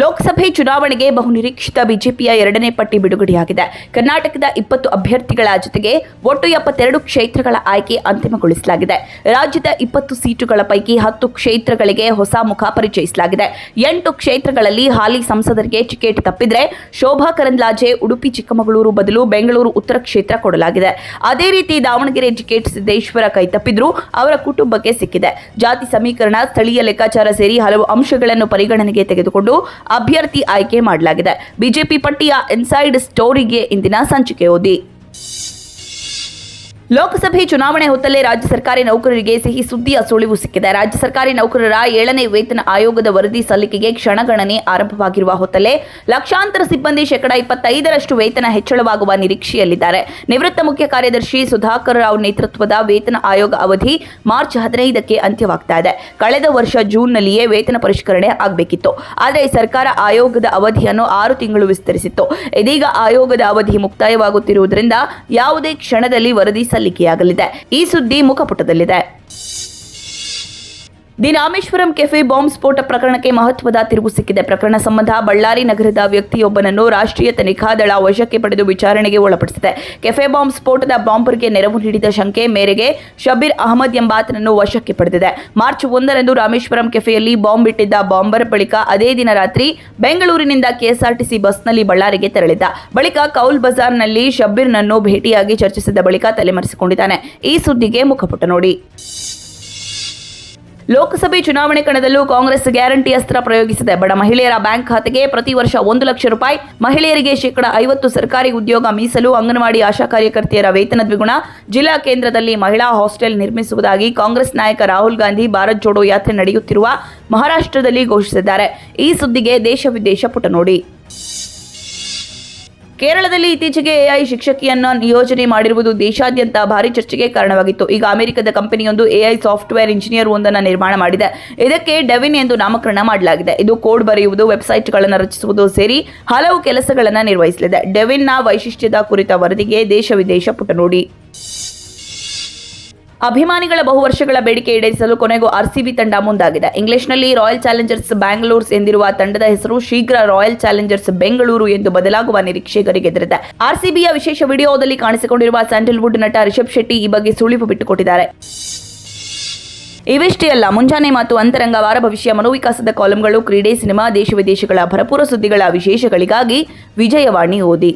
ಲೋಕಸಭೆ ಚುನಾವಣೆಗೆ ಬಹುನಿರೀಕ್ಷಿತ ಬಿಜೆಪಿಯ ಎರಡನೇ ಪಟ್ಟಿ ಬಿಡುಗಡೆಯಾಗಿದೆ. ಕರ್ನಾಟಕದ ಇಪ್ಪತ್ತು ಅಭ್ಯರ್ಥಿಗಳ ಜೊತೆಗೆ ಒಟ್ಟು ಎಪ್ಪತ್ತೆರಡು ಕ್ಷೇತ್ರಗಳ ಆಯ್ಕೆ ಅಂತಿಮಗೊಳಿಸಲಾಗಿದೆ. ರಾಜ್ಯದ ಇಪ್ಪತ್ತು ಸೀಟುಗಳ ಪೈಕಿ ಹತ್ತು ಕ್ಷೇತ್ರಗಳಿಗೆ ಹೊಸ ಮುಖ ಪರಿಚಯಿಸಲಾಗಿದೆ. ಎಂಟು ಕ್ಷೇತ್ರಗಳಲ್ಲಿ ಹಾಲಿ ಸಂಸದರಿಗೆ ಟಿಕೆಟ್ ತಪ್ಪಿದ್ರೆ ಶೋಭಾ ಕರಂದ್ಲಾಜೆ, ಉಡುಪಿ, ಚಿಕ್ಕಮಗಳೂರು ಬದಲು ಬೆಂಗಳೂರು ಉತ್ತರ ಕ್ಷೇತ್ರ ಕೊಡಲಾಗಿದೆ. ಅದೇ ರೀತಿ ದಾವಣಗೆರೆ ಟಿಕೆಟ್ ಸಿದ್ದೇಶ್ವರ ಕೈ ತಪ್ಪಿದ್ರೂ ಅವರ ಕುಟುಂಬಕ್ಕೆ ಸಿಕ್ಕಿದೆ. ಜಾತಿ ಸಮೀಕರಣ, ಸ್ಥಳೀಯ ಲೆಕ್ಕಾಚಾರ ಸೇರಿ ಹಲವು ಅಂಶಗಳನ್ನು ಪರಿಗಣನೆಗೆ ತೆಗೆದುಕೊಂಡು ಅಭ್ಯರ್ಥಿ ಆಯ್ಕೆ ಮಾಡಲಾಗಿದೆ. ಬಿಜೆಪಿ ಪಟ್ಟಿಯ ಇನ್ಸೈಡ್ ಸ್ಟೋರಿಗೆ ಇಂದಿನ ಸಂಚಿಕೆ ಓದಿ. ಲೋಕಸಭೆ ಚುನಾವಣೆ ಹೊತ್ತಲ್ಲೇ ರಾಜ್ಯ ಸರ್ಕಾರಿ ನೌಕರರಿಗೆ ಸಿಹಿ ಸುದ್ದಿಯ ಸುಳಿವು ಸಿಕ್ಕಿದೆ. ರಾಜ್ಯ ಸರ್ಕಾರಿ ನೌಕರರ ಏಳನೇ ವೇತನ ಆಯೋಗದ ವರದಿ ಸಲ್ಲಿಕೆಗೆ ಕ್ಷಣಗಣನೆ ಆರಂಭವಾಗಿರುವ ಹೊತ್ತಲ್ಲೇ ಲಕ್ಷಾಂತರ ಸಿಬ್ಬಂದಿ ಶೇಕಡಾ ಇಪ್ಪತ್ತೈದರಷ್ಟು ವೇತನ ಹೆಚ್ಚಳವಾಗುವ ನಿರೀಕ್ಷೆಯಲ್ಲಿದ್ದಾರೆ. ನಿವೃತ್ತ ಮುಖ್ಯ ಕಾರ್ಯದರ್ಶಿ ಸುಧಾಕರ್ ರಾವ್ ನೇತೃತ್ವದ ವೇತನ ಆಯೋಗ ಅವಧಿ ಮಾರ್ಚ್ ಹದಿನೈದಕ್ಕೆ ಅಂತ್ಯವಾಗ್ತಾ ಇದೆ. ಕಳೆದ ವರ್ಷ ಜೂನ್ನಲ್ಲಿಯೇ ವೇತನ ಪರಿಷ್ಕರಣೆ ಆಗಬೇಕಿತ್ತು. ಆದರೆ ಸರ್ಕಾರ ಆಯೋಗದ ಅವಧಿಯನ್ನು ಆರು ತಿಂಗಳು ವಿಸ್ತರಿಸಿತ್ತು. ಇದೀಗ ಆಯೋಗದ ಅವಧಿ ಮುಕ್ತಾಯವಾಗುತ್ತಿರುವುದರಿಂದ ಯಾವುದೇ ಕ್ಷಣದಲ್ಲಿ ವರದಿ ಸಲ್ಲಿಕೆಯಾಗಲಿದೆ. ಈ ಸುದ್ದಿ ಮುಖಪುಟದಲ್ಲಿದೆ. ದಿ ರಾಮೇಶ್ವರಂ ಕೆಫೆ ಬಾಂಬ್ ಸ್ಫೋಟ ಪ್ರಕರಣಕ್ಕೆ ಮಹತ್ವದ ತಿರುವು ಸಿಕ್ಕಿದೆ. ಪ್ರಕರಣ ಸಂಬಂಧ ಬಳ್ಳಾರಿ ನಗರದ ವ್ಯಕ್ತಿಯೊಬ್ಬನನ್ನು ರಾಷ್ಟ್ರೀಯ ತನಿಖಾ ದಳ ವಶಕ್ಕೆ ಪಡೆದು ವಿಚಾರಣೆಗೆ ಒಳಪಡಿಸಿದೆ. ಕೆಫೆ ಬಾಂಬ್ ಸ್ಫೋಟದ ಬಾಂಬರ್ಗೆ ನೆರವು ನೀಡಿದ ಶಂಕೆ ಮೇರೆಗೆ ಶಬೀರ್ ಅಹಮದ್ ಎಂಬಾತನನ್ನು ವಶಕ್ಕೆ ಪಡೆದಿದೆ. ಮಾರ್ಚ್ ಒಂದರಂದು ರಾಮೇಶ್ವರಂ ಕೆಫೆಯಲ್ಲಿ ಬಾಂಬ್ ಇಟ್ಟಿದ್ದ ಬಾಂಬರ್ ಬಳಿಕ ಅದೇ ದಿನ ರಾತ್ರಿ ಬೆಂಗಳೂರಿನಿಂದ ಕೆಎಸ್ಆರ್ಟಿಸಿ ಬಸ್ನಲ್ಲಿ ಬಳ್ಳಾರಿಗೆ ತೆರಳಿದ್ದ. ಬಳಿಕ ಕೌಲ್ ಬಜಾರ್ನಲ್ಲಿ ಶಬೀರ್ನನ್ನು ಭೇಟಿಯಾಗಿ ಚರ್ಚಿಸಿದ ಬಳಿಕ ತಲೆಮರೆಸಿಕೊಂಡಿದ್ದಾನೆ. ಈ ಸುದ್ದಿಗೆ ಮುಖಪುಟ ನೋಡಿ. ಲೋಕಸಭೆ ಚುನಾವಣೆ ಕಣದಲ್ಲೂ ಕಾಂಗ್ರೆಸ್ ಗ್ಯಾರಂಟಿ ಅಸ್ತ್ರ ಪ್ರಯೋಗಿಸಿದೆ. ಬಡ ಮಹಿಳೆಯರ ಬ್ಯಾಂಕ್ ಖಾತೆಗೆ ಪ್ರತಿ ವರ್ಷ ಒಂದು ಲಕ್ಷ ರೂಪಾಯಿ ಮಹಿಳೆಯರಿಗೆ ಶೇಕಡ ಐವತ್ತು ಸರ್ಕಾರಿ ಉದ್ಯೋಗ ಮೀಸಲು ಅಂಗನವಾಡಿ ಆಶಾ ಕಾರ್ಯಕರ್ತೆಯರ ವೇತನ ದ್ವಿಗುಣ ಜಿಲ್ಲಾ ಕೇಂದ್ರದಲ್ಲಿ ಮಹಿಳಾ ಹಾಸ್ಟೆಲ್ ನಿರ್ಮಿಸುವುದಾಗಿ ಕಾಂಗ್ರೆಸ್ ನಾಯಕ ರಾಹುಲ್ ಗಾಂಧಿ ಭಾರತ್ ಜೋಡೋ ಯಾತ್ರೆ ನಡೆಯುತ್ತಿರುವ ಮಹಾರಾಷ್ಟ್ರದಲ್ಲಿ ಘೋಷಿಸಿದ್ದಾರೆ. ಈ ಸುದ್ದಿಗೆ ದೇಶ ವಿದೇಶ ಪುಟ ನೋಡಿ ಕೇರಳದಲ್ಲಿ ಇತ್ತೀಚೆಗೆ ಎಐ ಶಿಕ್ಷಕಿಯನ್ನ ನಿಯೋಜನೆ ಮಾಡಿರುವುದು ದೇಶಾದ್ಯಂತ ಭಾರಿ ಚರ್ಚೆಗೆ ಕಾರಣವಾಗಿತ್ತು. ಈಗ ಅಮೆರಿಕದ ಕಂಪನಿಯೊಂದು ಎಐ ಸಾಫ್ಟ್ವೇರ್ ಇಂಜಿನಿಯರ್ ಒಂದನ್ನು ನಿರ್ಮಾಣ ಮಾಡಿದೆ. ಇದಕ್ಕೆ ಡೆವಿನ್ ಎಂದು ನಾಮಕರಣ ಮಾಡಲಾಗಿದೆ. ಇದು ಕೋಡ್ ಬರೆಯುವುದು, ವೆಬ್ಸೈಟ್ಗಳನ್ನು ರಚಿಸುವುದು ಸೇರಿ ಹಲವು ಕೆಲಸಗಳನ್ನು ನಿರ್ವಹಿಸಲಿದೆ. ಡೆವಿನ್ನ ವೈಶಿಷ್ಟ್ಯದ ಕುರಿತ ವರದಿಗೆ ದೇಶ ವಿದೇಶ ಪುಟ ನೋಡಿ ಅಭಿಮಾನಿಗಳ ಬಹು ವರ್ಷಗಳ ಬೇಡಿಕೆ ಈಡೇರಿಸಲು ಕೊನೆಗೂ ಆರ್ಸಿಬಿ ತಂಡ ಮುಂದಾಗಿದೆ. ಇಂಗ್ಲಿಷ್ನಲ್ಲಿ ರಾಯಲ್ ಚಾಲೆಂಜರ್ಸ್ ಬ್ಯಾಂಗ್ಳೂರ್ಸ್ ಎಂದಿರುವ ತಂಡದ ಹೆಸರು ಶೀಘ್ರ ರಾಯಲ್ ಚಾಲೆಂಜರ್ಸ್ ಬೆಂಗಳೂರು ಎಂದು ಬದಲಾಗುವ ನಿರೀಕ್ಷೆ ಗರಿಗೆದರಿದೆ ಆರ್ಸಿಬಿಯ ವಿಶೇಷ ವಿಡಿಯೋದಲ್ಲಿ ಕಾಣಿಸಿಕೊಂಡಿರುವ ಸ್ಯಾಂಡಲ್ವುಡ್ ನಟ ರಿಷಬ್ ಶೆಟ್ಟಿ ಈ ಬಗ್ಗೆ ಸುಳಿವು ಬಿಟ್ಟುಕೊಟ್ಟಿದ್ದಾರೆ. ಇವಿಷ್ಟೇ ಅಲ್ಲ, ಮುಂಜಾನೆ ಮತ್ತು ಅಂತರಂಗ ವಾರ ಭವಿಷ್ಯ ಮನೋವಿಕಾಸದ ಕಾಲಂಗಳು ಕ್ರೀಡೆ, ಸಿನಿಮಾ, ದೇಶ ವಿದೇಶಗಳ ಭರಪೂರ ಸುದ್ದಿಗಳ ವಿಶೇಷಗಳಿಗಾಗಿ ವಿಜಯವಾಣಿ ಓದಿ.